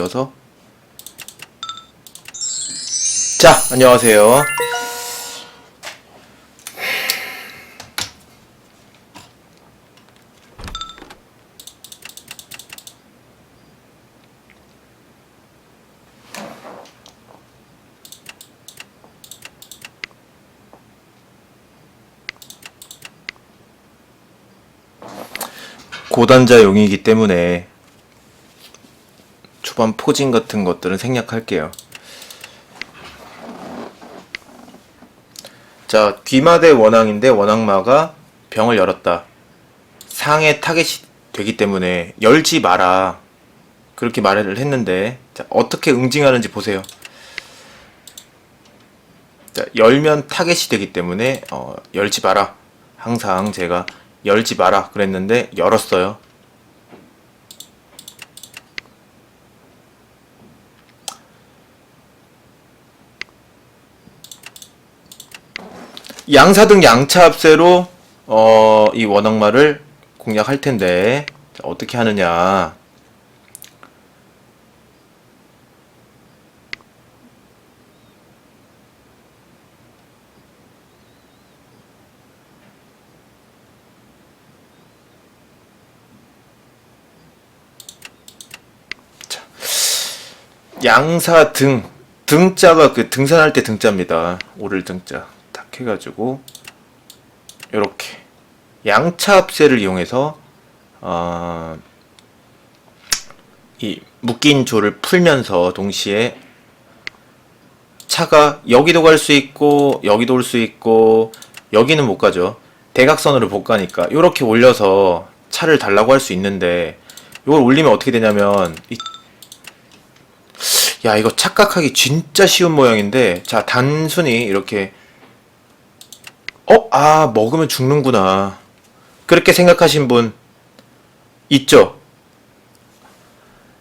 여서. 자 안녕하세요. 고단자 용이기 때문에 초반 포진 같은 것들은 생략할게요. 자, 귀마 대 원앙인데 원앙마가 병을 열었다. 상해 타겟이 되기 때문에 열지 마라. 그렇게 말을 했는데 자, 어떻게 응징하는지 보세요. 자, 열면 타겟이 되기 때문에 어, 열지 마라. 항상 제가 열지 마라 그랬는데 열었어요. 양사 등 양차 합세로 어, 이 원악마를 공략할 텐데 자, 어떻게 하느냐 양사 등 등자가 그 등산할 때 등자입니다. 오를 등자 딱 해가지고 이렇게 양차 합세를 이용해서 어, 이 묶인 조를 풀면서 동시에 차가 여기도 갈 수 있고 여기도 올 수 있고 여기는 못 가죠. 대각선으로 못 가니까 이렇게 올려서 차를 달라고 할 수 있는데 이걸 올리면 어떻게 되냐면 이 야, 이거 착각하기 진짜 쉬운 모양인데, 자, 단순히 이렇게, 어? 아, 먹으면 죽는구나. 그렇게 생각하신 분, 있죠?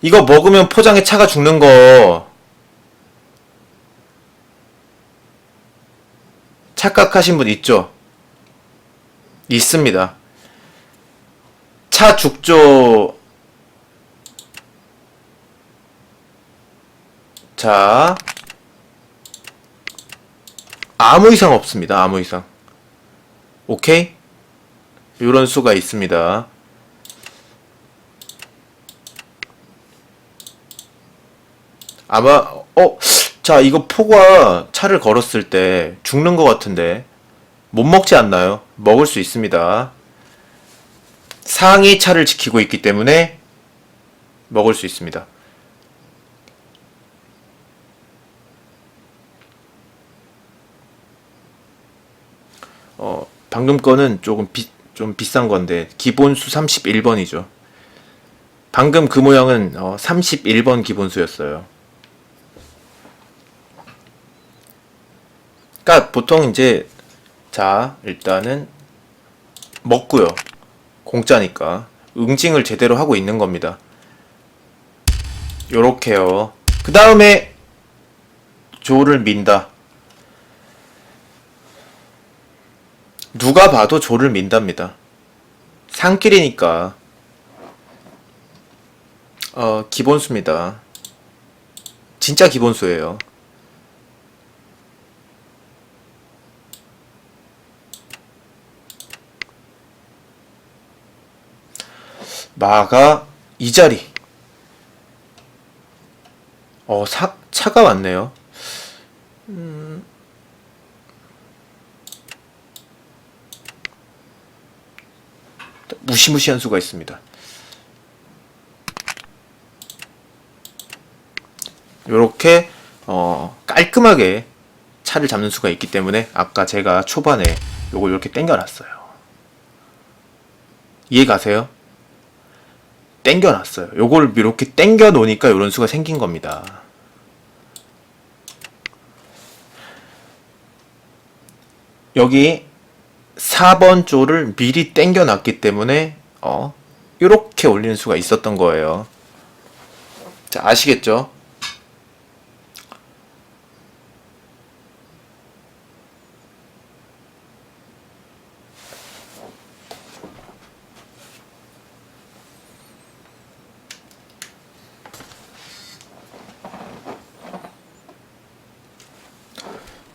이거 먹으면 포장에 차가 죽는 거, 착각하신 분 있죠? 있습니다. 차 죽죠. 자, 아무 이상 없습니다. 아무 이상. 오케이? 이런 수가 있습니다. 아마, 어, 자, 이거 포가 차를 걸었을 때 죽는 것 같은데, 못 먹지 않나요? 먹을 수 있습니다. 상이 차를 지키고 있기 때문에 먹을 수 있습니다. 어, 방금 거는 조금 비, 좀 비싼 건데 기본수 31번이죠. 방금 그 모양은 어, 31번 기본수였어요. 그러니까 보통 이제 자 일단은 먹고요. 공짜니까 응징을 제대로 하고 있는 겁니다. 요렇게요. 그 다음에 조를 민다. 누가 봐도 조를 민답니다. 산길이니까 어, 기본수입니다. 진짜 기본수예요. 마가 이 자리. 어, 사, 차가 왔네요. 무시무시한 수가 있습니다. 이렇게 어, 깔끔하게 차를 잡는 수가 있기 때문에 아까 제가 초반에 요걸 이렇게 당겨놨어요. 이해 가세요? 당겨놨어요. 요걸 이렇게 당겨 놓으니까 이런 수가 생긴 겁니다. 여기 4번 조를 미리 땡겨 놨기 때문에 어 이렇게 올리는 수가 있었던 거예요. 자, 아시겠죠?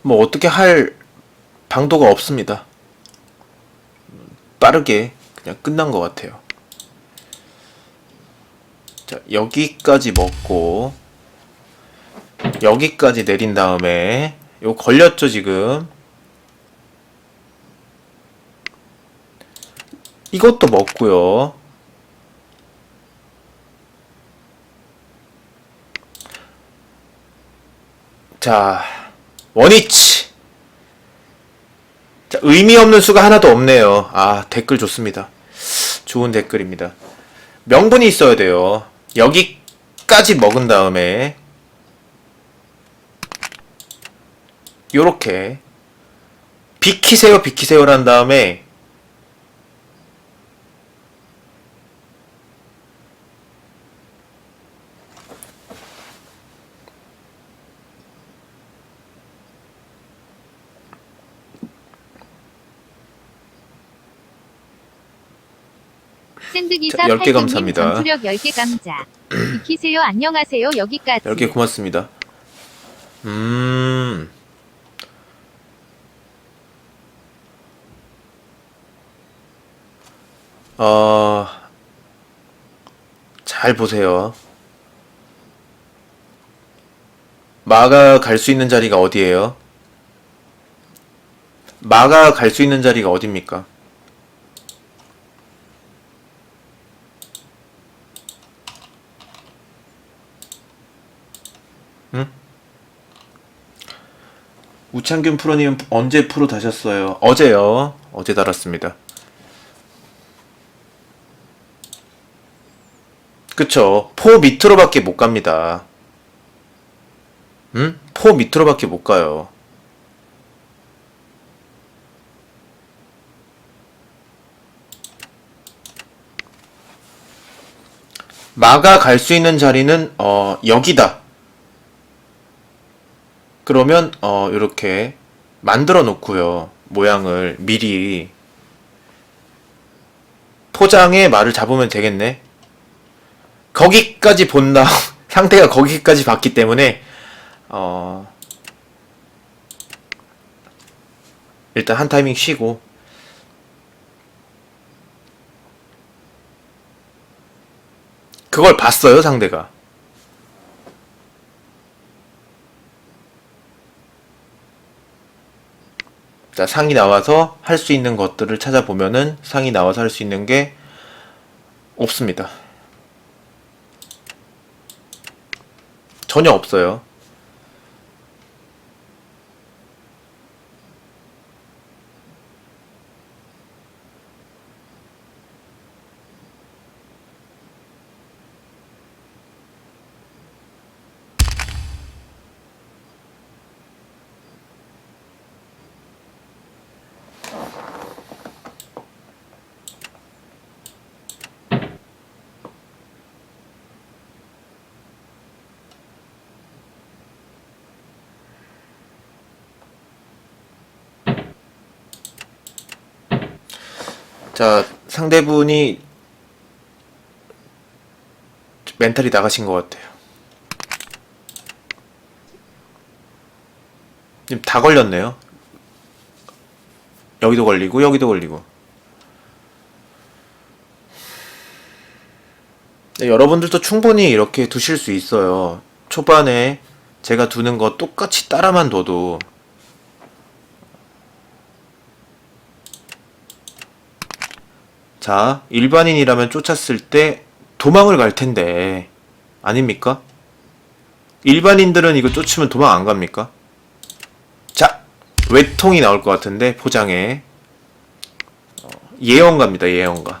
뭐 어떻게 할 방도가 없습니다. 빠르게 그냥 끝난 것 같아요. 자, 여기까지 먹고 여기까지 내린 다음에 요 걸렸죠 지금 이것도 먹고요. 자, 원위치. 자, 의미 없는 수가 하나도 없네요. 아, 댓글 좋습니다. 좋은 댓글입니다. 명분이 있어야 돼요. 여기까지 먹은 다음에 요렇게 비키세요, 비키세요란 다음에 샌드기사 자, 10개 8님 감사합니다. 전투력 10개 감자. 비키세요 안녕하세요 여기까지. 이렇게 고맙습니다. 음. 어, 잘 보세요. 마가 갈 수 있는 자리가 어디예요? 마가 갈 수 있는 자리가 어딥니까? 우창균 프로님 언제 프로 다셨어요? 어제요. 어제 달았습니다. 그쵸. 포 밑으로밖에 못 갑니다. 응? 포 밑으로밖에 못 가요. 마가 갈 수 있는 자리는 어 여기다. 그러면 어 이렇게 만들어 놓고요. 모양을 미리 포장해 말을 잡으면 되겠네. 거기까지 본 다음 상태가 거기까지 봤기 때문에 어 일단 한 타이밍 쉬고 그걸 봤어요 상대가 자 상이 나와서 할 수 있는 것들을 찾아보면은 상이 나와서 할 수 있는 게 없습니다. 전혀 없어요 자, 상대분이 멘탈이 나가신 것 같아요. 지금 다 걸렸네요. 여기도 걸리고, 여기도 걸리고. 네, 여러분들도 충분히 이렇게 두실 수 있어요. 초반에 제가 두는 거 똑같이 따라만 둬도 자, 일반인이라면 쫓았을 때 도망을 갈 텐데, 아닙니까? 일반인들은 이거 쫓으면 도망 안 갑니까? 자, 외통이 나올 것 같은데, 포장에. 어, 예언가입니다, 예언가.